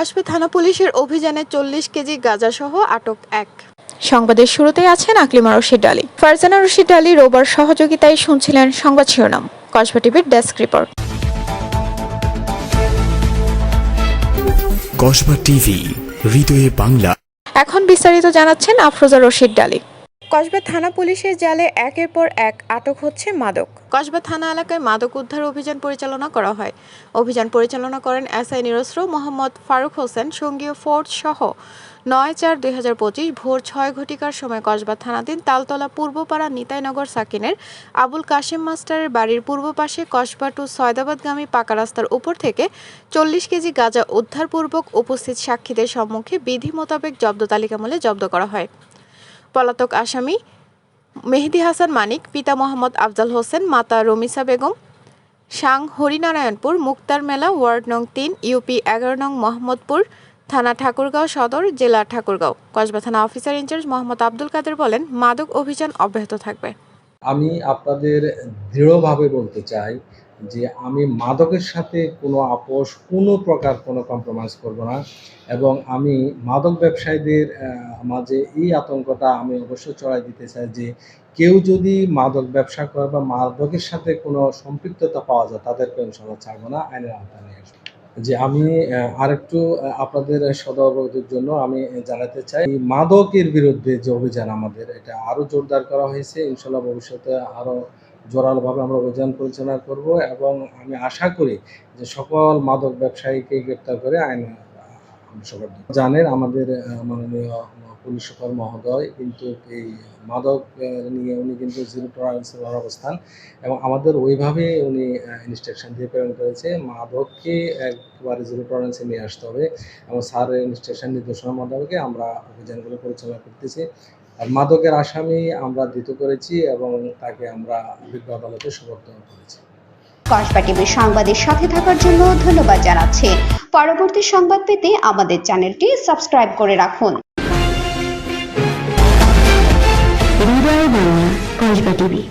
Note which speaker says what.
Speaker 1: কসবে থানা পুলিশের অভিযানে চল্লিশ কেজি গাঁজাসহ আটক এক।
Speaker 2: সংবাদের শুরুতেই আছেন আকলিমা রশিদ আলী। ফারজানা রশিদ আলী রোবার সহযোগিতায় শুনছিলেন সংবাদ শিরোনাম। কসবা টিভির ডেস্ক রিপোর্ট।
Speaker 3: কসবা টিভি হৃদয়ে বাংলা।
Speaker 2: এখন বিস্তারিত জানাচ্ছেন আফরোজা রশিদ ডালি
Speaker 1: কসবা থানা পুলিশের জালে একের পর এক আটক হচ্ছে মাদক। কসবা থানা এলাকায় মাদক উদ্ধার অভিযান পরিচালনা করা হয়। অভিযান পরিচালনা করেন এসআই নিরস্ত্র মোহাম্মদ ফারুক হোসেন, সঙ্গীয় ফোর্স সহ নয় চার দুই পঁচিশ ভোর ছয় ঘটিকার সময় কসবা থানাধীন তালতলা পূর্বপাড়া নিতাইনগর সাকিনের আবুল কাশেম মাস্টারের বাড়ির পূর্ব পাশে কসবা টু সয়দাবাদগামী পাকা রাস্তার উপর থেকে চল্লিশ কেজি গাঁজা উদ্ধারপূর্বক উপস্থিত সাক্ষীদের সম্মুখে বিধি মোতাবেক জব্দ তালিকামূলে জব্দ করা হয়। পলাতক আসামি মেহেদি হাসান মানিক, পিতা মোহাম্মদ আফজাল হোসেন, মাতা রমিসা বেগম, সাং হরিনারায়ণপুর, মুক্তার মেলা, ওয়ার্ড নং তিন, ইউপি এগারো নং মোহাম্মদপুর, থানা ঠাকুরগাঁও সদর, জেলা ঠাকুরগাঁও। কসবা থানা officer in charge Mohammad Abdul Kader বলেন, মাদক অভিযান অব্যাহত থাকবে।
Speaker 4: আমি আপনাদের দৃঢ়ভাবে বলতে চাই যে আমি মাদকের সাথে কোনো আপোষ, কোনো প্রকার কোনো কম্প্রোমাইজ করব না এবং আমি মাদক ব্যবসায়ীদের মাঝে এই আতঙ্কটা আমি অবশ্যই চড়াই দিতে চাই যে কেউ যদি মাদক ব্যবসা করে বা মাদকের সাথে কোনো সম্পৃক্ততা পাওয়া যায়, তাদেরকে ইনশাল্লাহ ছাড়বো না, আইনের আওতায় নিয়ে আসব। যে আমি আরেকটু আপনাদের সদবদের জন্য আমি জানাতে চাই মাদকের বিরুদ্ধে যে অভিযান আমাদের, এটা আরও জোরদার করা হয়েছে ইনশাল্লাহ ভবিষ্যতে আরও জোরালোভাবে আমরা অভিযান পরিচালনা করব এবং আমি আশা করি যে সকল মাদক ব্যবসায়ীকে গ্রেপ্তার করে আইন জানেন আমাদের মাননীয় পুলিশ সুপার মহোদয় কিন্তু এই মাদক নিয়ে উনি কিন্তু জিরো টলারেন্সের অবস্থান এবং আমাদের ওইভাবে উনি ইনস্ট্রাকশন দিয়ে প্রেরণ করেছে, মাদককে একবারে জিরো টলারেন্সে নিয়ে আসতে হবে এবং স্যারের ইনস্ট্রাকশন নির্দেশনা মোতাবেক আমরা অভিযানগুলো পরিচালনা করতেছি। মাদকের আসামি আমরা ধৃত করেছি এবং তাকে আমরা বিজ্ঞ আদালতে সমর্থন করেছি।
Speaker 5: কসবা টিভির সংবাদের সাথে থাকার জন্য ধন্যবাদ জানাচ্ছি। পরবর্তী সংবাদ পেতে আমাদের চ্যানেলটি সাবস্ক্রাইব করে রাখুন।
Speaker 6: হৃদয় বাংলা কসবা টিভি